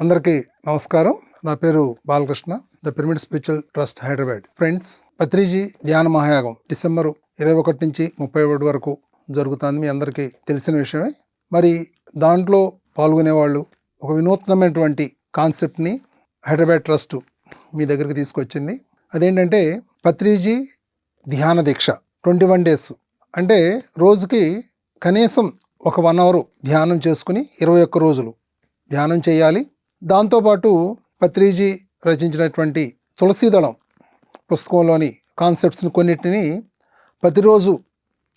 అందరికీ నమస్కారం. నా పేరు Balakrishna. The pyramid spiritual trust Hyderabad. Friends Patriji ధ్యాన మహాయాగం డిసెంబర్ ఇరవై ఒకటి నుంచి ముప్పై ఒకటి వరకు జరుగుతుంది. మీ అందరికీ తెలిసిన విషయమే. మరి దాంట్లో పాల్గొనే వాళ్ళు ఒక వినూత్నమైనటువంటి కాన్సెప్ట్ని హైదరాబాద్ ట్రస్ట్ మీ దగ్గరికి తీసుకొచ్చింది. అదేంటంటే పత్రిజీ ధ్యాన దీక్ష ట్వంటీ వన్ డేస్. అంటే రోజుకి కనీసం ఒక వన్ అవర్ ధ్యానం చేసుకుని ఇరవై ఒక్క రోజులు ధ్యానం చేయాలి. దాంతోపాటు పత్రిజీ రచించినటువంటి తులసీదళం పుస్తకంలోని కాన్సెప్ట్స్ని కొన్నిటిని ప్రతిరోజు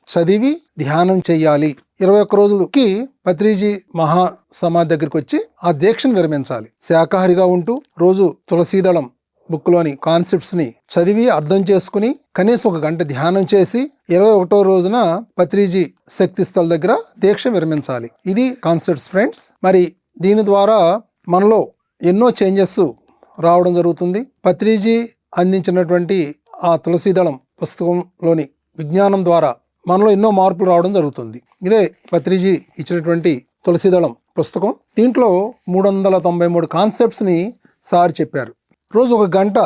చదివి ధ్యానం చేయాలి. ఇరవై ఒక్క రోజులకి పత్రిజీ మహా సమాధి దగ్గరికి వచ్చి ఆ దీక్షను విరమించాలి. శాకాహారిగా ఉంటూ రోజు తులసీదళం బుక్లోని కాన్సెప్ట్స్ని చదివి అర్థం చేసుకుని కనీసం ఒక గంట ధ్యానం చేసి ఇరవై ఒకటో రోజున పత్రిజీ శక్తి స్థల దగ్గర దీక్ష విరమించాలి. ఇది కాన్సెప్ట్స్ ఫ్రెండ్స్. మరి దీని ద్వారా మనలో ఎన్నో చేంజెస్ రావడం జరుగుతుంది. పత్రిజీ అందించినటువంటి ఆ తులసీదళం పుస్తకంలోని విజ్ఞానం ద్వారా మనలో ఎన్నో మార్పులు రావడం జరుగుతుంది. ఇదే పత్రిజీ ఇచ్చినటువంటి తులసీదళం పుస్తకం. దీంట్లో మూడు వందల తొంభై మూడు కాన్సెప్ట్స్ని సార్ చెప్పారు. రోజు ఒక గంట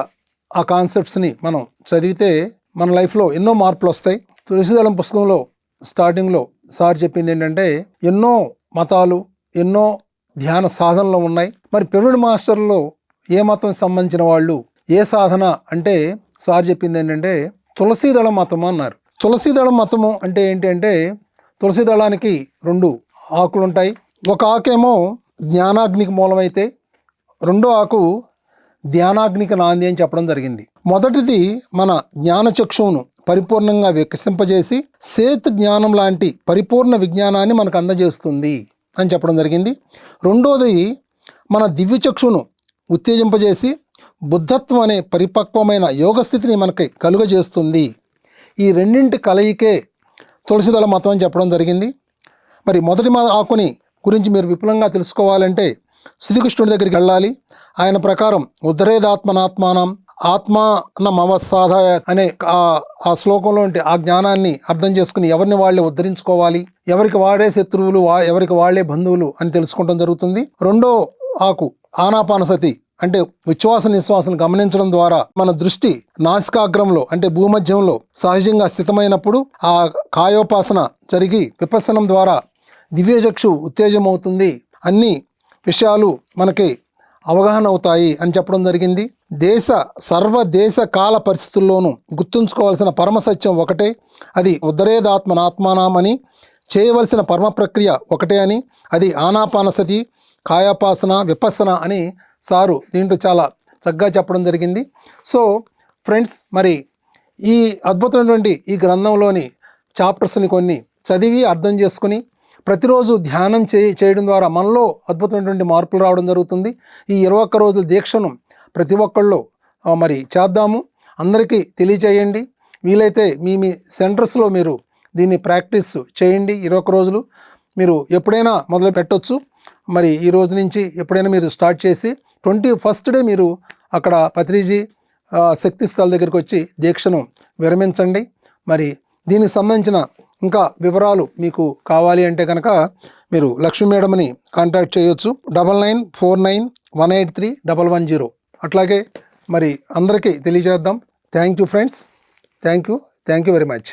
ఆ కాన్సెప్ట్స్ని మనం చదివితే మన లైఫ్లో ఎన్నో మార్పులు వస్తాయి. తులసీదళం పుస్తకంలో స్టార్టింగ్లో సార్ చెప్పింది ఏంటంటే ఎన్నో మతాలు ఎన్నో ధ్యాన సాధనలు ఉన్నాయి. మరి పిరమిడ్ మాస్టర్లో ఏ మతం సంబంధించిన వాళ్ళు ఏ సాధన అంటే సార్ చెప్పింది ఏంటంటే తులసీదళం మతం అన్నారు. తులసీదళం మతము అంటే ఏంటి అంటే తులసీదళానికి రెండు ఆకులు ఉంటాయి. ఒక ఆకేమో జ్ఞానాగ్నికి మూలమైతే రెండో ఆకు ధ్యానాగ్నికి నాంది అని చెప్పడం జరిగింది. మొదటిది మన జ్ఞానచక్షువును పరిపూర్ణంగా వికసింపజేసి సేత్ జ్ఞానం లాంటి పరిపూర్ణ విజ్ఞానాన్ని మనకు అందజేస్తుంది. అని చెప్పడం జరిగింది. రెండోది మన దివ్యచక్షును ఉత్తేజింపజేసి బుద్ధత్వం అనే పరిపక్వమైన యోగస్థితిని మనకి కలుగజేస్తుంది. ఈ రెండింటి కలయికే తులసిదళ మతం అని చెప్పడం జరిగింది. మరి మొదటి ఆకుని గురించి మీరు విపులంగా తెలుసుకోవాలంటే శ్రీకృష్ణుడి దగ్గరికి వెళ్ళాలి. ఆయన ప్రకారం ఉద్ధరేదాత్మనాత్మానం ఆత్మానమవసాధ అనే ఆ శ్లోకంలో ఉంటే ఆ జ్ఞానాన్ని అర్థం చేసుకుని ఎవరిని వాళ్ళే ఉద్ధరించుకోవాలి ఎవరికి వాడే శత్రువులు వా- ఎవరికి వాళ్ళే బంధువులు అని తెలుసుకోవడం జరుగుతుంది. రెండో ఆకు ఆనాపానసతి అంటే ఉచ్ఛ్వాస నిశ్వాసం గమనించడం ద్వారా మన దృష్టి నాసికాగ్రంలో అంటే భూమధ్యంలో సహజంగా స్థితమైనప్పుడు ఆ కాయోపాసన జరిగి విపసనం ద్వారా దివ్యచక్షు ఉత్తేజమవుతుంది. అన్ని విషయాలు మనకి అవగాహన అవుతాయి అని చెప్పడం జరిగింది. దేశ సర్వదేశ కాల పరిస్థితుల్లోనూ గుర్తుంచుకోవాల్సిన పరమసత్యం ఒకటే అది ఉద్దరేదాత్మనాత్మానామని చేయవలసిన పరమ ప్రక్రియ ఒకటే అని అది ఆనాపానసతి కాయాపాసన విపసన అని సారు దీంట్లో చాలా చక్కగా చెప్పడం జరిగింది. సో ఫ్రెండ్స్ మరి ఈ అద్భుతమైనటువంటి ఈ గ్రంథంలోని చాప్టర్స్ని కొన్ని చదివి అర్థం చేసుకుని ప్రతిరోజు ధ్యానం చే చేయడం ద్వారా మనలో అద్భుతమైనటువంటి మార్పులు రావడం జరుగుతుంది. ఈ ఇరవై ఒక్క రోజుల దీక్షను ప్రతి ఒక్కళ్ళు మరి చేద్దాము. అందరికీ తెలియచేయండి. వీలైతే మీ మీ సెంటర్స్లో మీరు దీన్ని ప్రాక్టీస్ చేయండి ఇరవై ఒక్క రోజులు. మీరు ఎప్పుడైనా మొదలు పెట్టొచ్చు. మరి ఈ రోజు నుంచి ఎప్పుడైనా మీరు స్టార్ట్ చేసి ట్వంటీ ఫస్ట్ డే మీరు అక్కడ పత్రిజీ శక్తి స్థల దగ్గరికి వచ్చి దీక్షను విరమించండి. మరి దీనికి సంబంధించిన ఇంకా వివరాలు మీకు కావాలి అంటే కనుక మీరు లక్ష్మీ మేడంని కాంటాక్ట్ చేయొచ్చు. Double nine four nine one eight three double one zero. అట్లాగే మరి అందరికీ తెలియజేద్దాం. Thank you friends thank you thank you very much